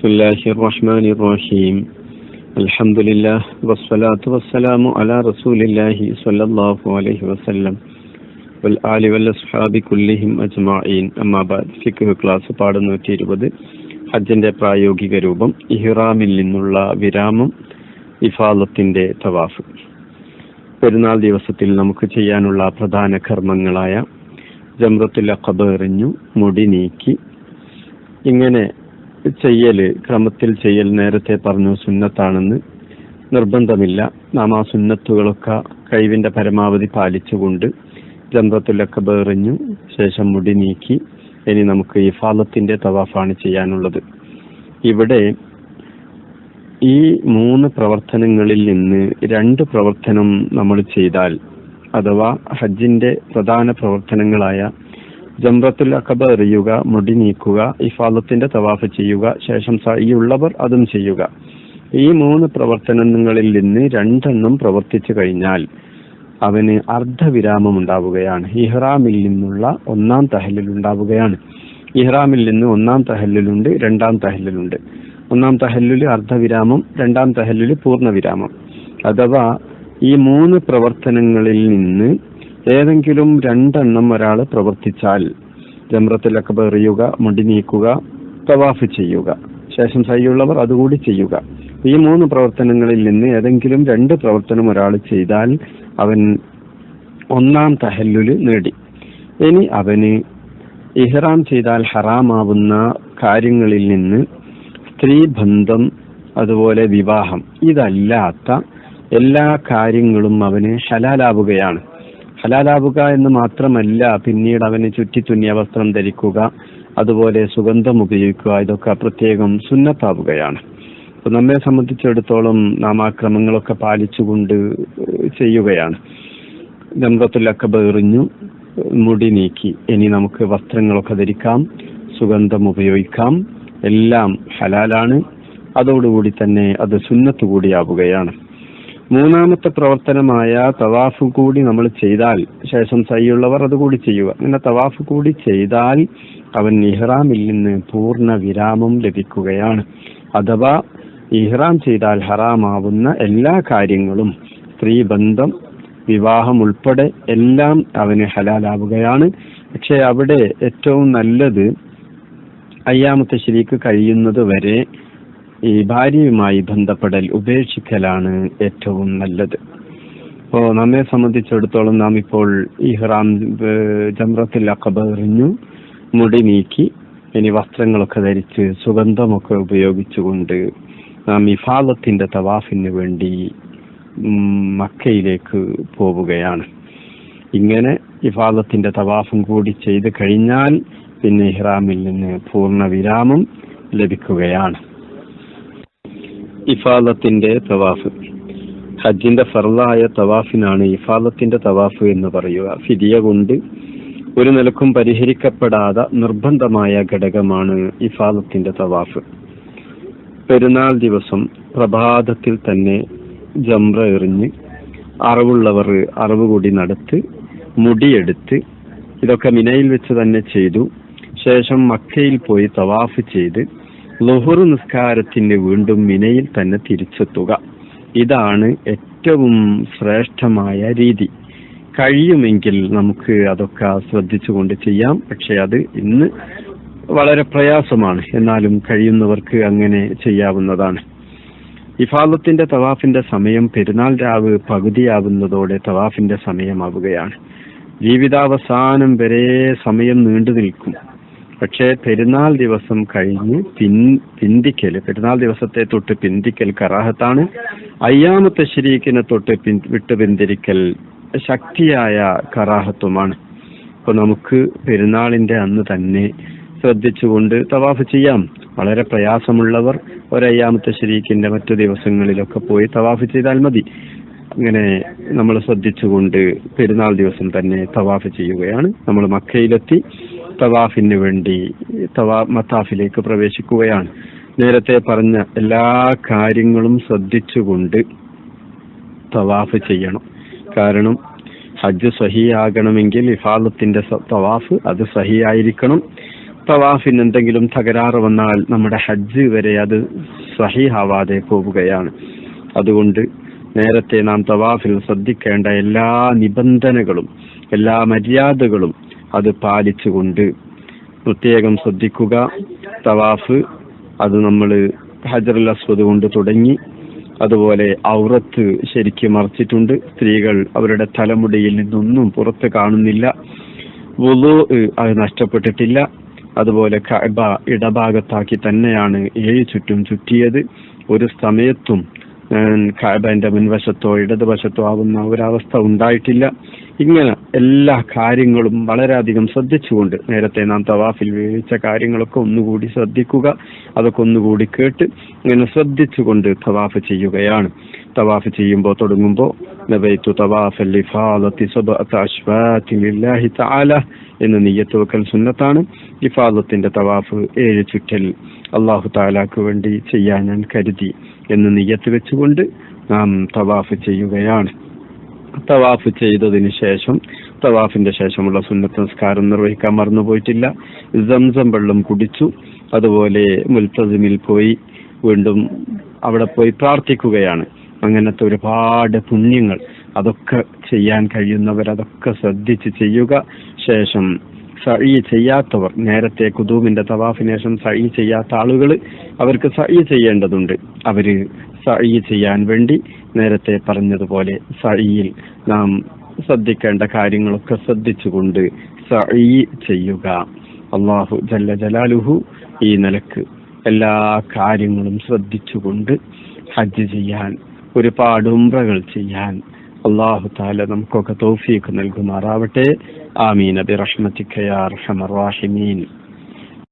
بسم الله الرحمن الرحيم الحمد لله والصلاة والسلام على رسول الله صلى الله عليه وسلم والآل والأصحاب كلهم أجمعين أما بعد ഫിഖ് class പാഠം നൂറ്റി ഇരുപത് ഹജ്ജിന്റെ പ്രായോഗിക രൂപം ഇഹ്റാമിൽ നിന്നുള്ള വിരാമം ഇഫാലത്തിന്റെ തവാഫ് പെരുന്നാൾ ദിവസത്തിൽ നമുക്ക് ചെയ്യാനുള്ള പ്രധാന കർമ്മങ്ങളായ ജംറത്തുൽ അഖബ എറിഞ്ഞു മുടി നീക്കി ഇങ്ങനെ ചെയ്യൽ ക്രമത്തിൽ ചെയ്യൽ നേരത്തെ പറഞ്ഞു സുന്നത്താണെന്ന് നിർബന്ധമില്ല. നാം ആ സുന്നത്തുകളൊക്കെ കഴിവിന്റെ പരമാവധി പാലിച്ചുകൊണ്ട് ജംറത്തുൽ വേറിഞ്ഞു ശേഷം മുടി നീക്കി ഇനി നമുക്ക് ഇഫാലത്തിന്റെ തവാഫാണ് ചെയ്യാനുള്ളത്. ഇവിടെ ഈ മൂന്ന് പ്രവർത്തനങ്ങളിൽ നിന്ന് രണ്ട് പ്രവർത്തനം നമ്മൾ ചെയ്താൽ അഥവാ ഹജ്ജിന്റെ പ്രധാന പ്രവർത്തനങ്ങളായ ജംറത്തുൽ അക്കബ എറിയുക മുടി നീക്കുക ഇഫാദത്തിന്റെ തവാഫ് ചെയ്യുക ശേഷം ഉള്ളവർ അതും ചെയ്യുക. ഈ മൂന്ന് പ്രവർത്തനങ്ങളിൽ നിന്ന് രണ്ടെണ്ണം പ്രവർത്തിച്ചു കഴിഞ്ഞാൽ അവന് അർദ്ധവിരാമം ഉണ്ടാവുകയാണ്. ഇഹ്റാമിൽ നിന്നുള്ള ഒന്നാം തഹലിൽ ഉണ്ടാവുകയാണ്. ഇഹ്റാമിൽ നിന്ന് ഒന്നാം തഹലിലുണ്ട് രണ്ടാം തഹലിലുണ്ട് ഒന്നാം തഹല്ലുൽ അർദ്ധവിരാമം രണ്ടാം തഹല്ലിൽ പൂർണവിരാമം. അഥവാ ഈ മൂന്ന് പ്രവർത്തനങ്ങളിൽ നിന്ന് ഏതെങ്കിലും രണ്ടെണ്ണം ഒരാൾ പ്രവർത്തിച്ചാൽ ജമ്രത്തിലൊക്കെ എറിയുക മുടി നീക്കുക തവാഫ് ചെയ്യുക. ശേഷം സൈയുള്ളവർ അതുകൂടി ചെയ്യുക. ഈ മൂന്ന് പ്രവർത്തനങ്ങളിൽ നിന്ന് ഏതെങ്കിലും രണ്ട് പ്രവർത്തനം ഒരാൾ ചെയ്താൽ അവൻ ഒന്നാം തഹല്ലുൽ നേടി. ഇനി അവന് ഇഹ്റാം ചെയ്താൽ ഹറാമാവുന്ന കാര്യങ്ങളിൽ നിന്ന് സ്ത്രീ ബന്ധം അതുപോലെ വിവാഹം. ഇതല്ലാത്ത എല്ലാ കാര്യങ്ങളും അവന് ഹലാലാവുകയാണ്. ഹലാലാവുക എന്ന് മാത്രമല്ല പിന്നീട് അവന് ചുറ്റിത്തുന്നിയ വസ്ത്രം ധരിക്കുക അതുപോലെ സുഗന്ധം ഉപയോഗിക്കുക ഇതൊക്കെ പ്രത്യേകം സുന്നത്താവുകയാണ്. അപ്പൊ നമ്മെ സംബന്ധിച്ചിടത്തോളം നാം പാലിച്ചുകൊണ്ട് ചെയ്യുകയാണ്. ജംറത്തുൽ വേറിഞ്ഞു മുടി നീക്കി. ഇനി നമുക്ക് വസ്ത്രങ്ങളൊക്കെ ധരിക്കാം സുഗന്ധം ഉപയോഗിക്കാം. എല്ലാം ഹലാലാണ്. അതോടുകൂടി തന്നെ അത് സുന്നത്ത് കൂടിയാവുകയാണ്. മൂന്നാമത്തെ പ്രവർത്തനമായ തവാഫ് കൂടി നമ്മൾ ചെയ്താൽ ശേഷം സയ്യുള്ളവർ അതുകൂടി ചെയ്യുക. അങ്ങനെ തവാഫ് കൂടി ചെയ്താൽ അവൻ ഇഹ്റാമിൽ നിന്ന് പൂർണ വിരാമം ലഭിക്കുകയാണ്. അഥവാ ഇഹ്റാം ചെയ്താൽ ഹറാമാവുന്ന എല്ലാ കാര്യങ്ങളും സ്ത്രീ ബന്ധം വിവാഹം ഉൾപ്പെടെ എല്ലാം അവന് ഹലാലാവുകയാണ്. പക്ഷെ അവിടെ ഏറ്റവും നല്ലത് അയ്യാമത്തെ ശരിക്ക് കഴിയുന്നത് വരെ ഈ ഭാര്യയുമായി ബന്ധപ്പെടൽ ഉപേക്ഷിക്കലാണ് ഏറ്റവും നല്ലത്. അപ്പോ നമ്മെ സംബന്ധിച്ചിടത്തോളം നാം ഇപ്പോൾ ഇഹ്റാം ജമ്രത്തിൽ അക്കബ എറിഞ്ഞു മുടി നീക്കി ഇനി വസ്ത്രങ്ങളൊക്കെ ധരിച്ച് സുഗന്ധമൊക്കെ ഉപയോഗിച്ചുകൊണ്ട് നാം ഇഫാലത്തിന്റെ തവാഫിന് വേണ്ടി മക്കയിലേക്ക് പോവുകയാണ്. ഇങ്ങനെ ഇഫാലത്തിന്റെ തവാഫും കൂടി ചെയ്ത് കഴിഞ്ഞാൽ പിന്നെ ഇഹ്റാമിൽ നിന്ന് പൂർണ വിരാമം ലഭിക്കുകയാണ്. ഇഫാലത്തിന്റെ തവാഫ്. ഹജ്ജിന്റെ ഫർലായ തവാഫിനാണ് ഇഫാലത്തിന്റെ തവാഫ് എന്ന് പറയുക. ഫിദിയ കൊണ്ട് ഒരു നിലക്കും പരിഹരിക്കപ്പെടാതെ നിർബന്ധമായ ഘടകമാണ് ഇഫാലത്തിന്റെ തവാഫ്. പെരുന്നാൾ ദിവസം പ്രഭാതത്തിൽ തന്നെ ജംറ എറിഞ്ഞ് അറിവുള്ളവർ അറിവ് കൂടി നടത്ത് മുടിയെടുത്ത് ഇതൊക്കെ മിനയിൽ വെച്ച് തന്നെ ചെയ്തു. ശേഷം മക്കയിൽ പോയി തവാഫ് ചെയ്ത് ലുഹുർ നിസ്കാരത്തിന് വീണ്ടും മിനയിൽ തന്നെ തിരിച്ചെത്തുക. ഇതാണ് ഏറ്റവും ശ്രേഷ്ഠമായ രീതി. കഴിയുമെങ്കിൽ നമുക്ക് അതൊക്കെ ശ്രദ്ധിച്ചുകൊണ്ട് ചെയ്യാം. പക്ഷെ അത് ഇന്ന് വളരെ പ്രയാസമാണ്. എന്നാലും കഴിയുന്നവർക്ക് അങ്ങനെ ചെയ്യാവുന്നതാണ്. ഇഫാദത്തിന്റെ തവാഫിന്റെ സമയം പെരുന്നാൾ രാവ് പകുതിയാവുന്നതോടെ തവാഫിന്റെ സമയമാവുകയാണ്. ജീവിതാവസാനം വരെ സമയം നീണ്ടു നിൽക്കും. പക്ഷേ പെരുന്നാൾ ദിവസം കഴിഞ്ഞ് പിൻ പിന്തിക്കൽ പെരുന്നാൾ ദിവസത്തെ തൊട്ട് പിന്തിക്കൽ കറാഹത്താണ്. അയ്യാമത്തെ ശരീക്കിനെ തൊട്ട് പിൻ വിട്ട് പിന്തിരിക്കൽ ശക്തിയായ കറാഹത്വമാണ് അപ്പൊ നമുക്ക് പെരുന്നാളിന്റെ അന്ന് തന്നെ ശ്രദ്ധിച്ചുകൊണ്ട് തവാഫ് ചെയ്യാം. വളരെ പ്രയാസമുള്ളവർ ഒരയ്യാമത്തെ ശരീക്കിന്റെ മറ്റു ദിവസങ്ങളിലൊക്കെ പോയി തവാഫ് ചെയ്താൽ മതി. അങ്ങനെ നമ്മൾ ശ്രദ്ധിച്ചുകൊണ്ട് പെരുന്നാൾ ദിവസം തന്നെ തവാഫ് ചെയ്യുകയാണ്. നമ്മൾ മക്കയിലെത്തി. തവാഫിന് വേണ്ടി തവാ മത്താഫിലേക്ക് പ്രവേശിക്കുകയാണ്. നേരത്തെ പറഞ്ഞ എല്ലാ കാര്യങ്ങളും ശ്രദ്ധിച്ചുകൊണ്ട് തവാഫ് ചെയ്യണം. കാരണം ഹജ്ജ് സഹിയാകണമെങ്കിൽ ഇഫാദത്തിന്റെ തവാഫ് അത് സഹിയായിരിക്കണം. തവാഫിന് എന്തെങ്കിലും തകരാറ് വന്നാൽ നമ്മുടെ ഹജ്ജ് വരെ അത് സഹിഹാവാതെ പോവുകയാണ്. അതുകൊണ്ട് നേരത്തെ നാം തവാഫിൽ ശ്രദ്ധിക്കേണ്ട എല്ലാ നിബന്ധനകളും എല്ലാ മര്യാദകളും അത് പാലിച്ചുകൊണ്ട് പ്രത്യേകം ശ്രദ്ധിക്കുക. തവാഫ് അത് നമ്മൾ ഹജറുൽ അസ്വദ് കൊണ്ട് തുടങ്ങി അതുപോലെ ഔറത്ത് ശരിക്കും മറച്ചിട്ടുണ്ട്. സ്ത്രീകൾ അവരുടെ തലമുടിയിൽ നിന്നൊന്നും പുറത്ത് കാണുന്നില്ല. വുളു അത് നഷ്ടപ്പെട്ടിട്ടില്ല. അതുപോലെ കഅബ ഇടഭാഗത്താക്കി തന്നെയാണ് ഏഴ് ചുറ്റും ചുറ്റിയത്. ഒരു സമയത്തും കഅബന്റെ മുൻവശത്തോ ഇടതുവശത്തോ ആവുന്ന ഒരവസ്ഥ ഉണ്ടായിട്ടില്ല. ഇങ്ങനെ എല്ലാ കാര്യങ്ങളും വളരെയധികം ശ്രദ്ധിച്ചുകൊണ്ട് നേരത്തെ നാം തവാഫിൽ വിവരിച്ച കാര്യങ്ങളൊക്കെ ഒന്നുകൂടി ശ്രദ്ധിക്കുക അതൊക്കെ ഒന്നുകൂടി കേട്ട് ഇങ്ങനെ ശ്രദ്ധിച്ചുകൊണ്ട് തവാഫ് ചെയ്യുകയാണ്. തവാഫ് ചെയ്യുമ്പോൾ തുടങ്ങുമ്പോൾ നബൈത്തു തവാഫൽ സബഅത ലില്ലാഹി തആല എന്ന് വെക്കൽ സുന്നത്താണ് ഇഫാദത്തിന്റെ തവാഫ് ഏഴ് ചുറ്റൽ. അള്ളാഹു താലാക്ക് വേണ്ടി ചെയ്യാൻ ഞാൻ കരുതി എന്ന് നിയ്യത്ത് വെച്ചുകൊണ്ട് നാം തവാഫ് ചെയ്യുകയാണ്. തവാഫ് ചെയ്തതിന് ശേഷം തവാഫിന്റെ ശേഷമുള്ള സുന്നത്ത് സംസ്കാരം നിർവഹിക്കാൻ മറന്നുപോയിട്ടില്ല സംസം വെള്ളം കുടിച്ചു. അതുപോലെ മുൽത്തസിമിൽ പോയി വീണ്ടും അവിടെ പോയി പ്രാർത്ഥിക്കുകയാണ്. അങ്ങനത്തെ ഒരുപാട് പുണ്യങ്ങൾ അതൊക്കെ ചെയ്യാൻ കഴിയുന്നവർ അതൊക്കെ ശ്രദ്ധിച്ച് ചെയ്യുക. ശേഷം സഴി ചെയ്യാത്തവർ നേരത്തെ കുതൂമിന്റെ തവാഫിന് ശേഷം സഴി ചെയ്യാത്ത ആളുകൾ അവർക്ക് സഴി ചെയ്യേണ്ടതുണ്ട്. അവർ സഴി ചെയ്യാൻ വേണ്ടി നേരത്തെ പറഞ്ഞതുപോലെ സഴിയിൽ നാം ശ്രദ്ധിക്കേണ്ട കാര്യങ്ങളൊക്കെ ശ്രദ്ധിച്ചുകൊണ്ട് സഴി ചെയ്യുക. അള്ളാഹു ജല്ല ജലാലുഹു ഈ നിലയ്ക്ക് എല്ലാ കാര്യങ്ങളും ശ്രദ്ധിച്ചുകൊണ്ട് ഹജ്ജ് ചെയ്യാൻ ഒരുപാട് ഉംറകൾ ചെയ്യാൻ അള്ളാഹു താല നമുക്കൊക്കെ തൗഫീഖ് നൽകുമാറാവട്ടെ. ആമീൻ. ബിറഹ്മതിക യാ ഹമർ റാഹിമീൻ.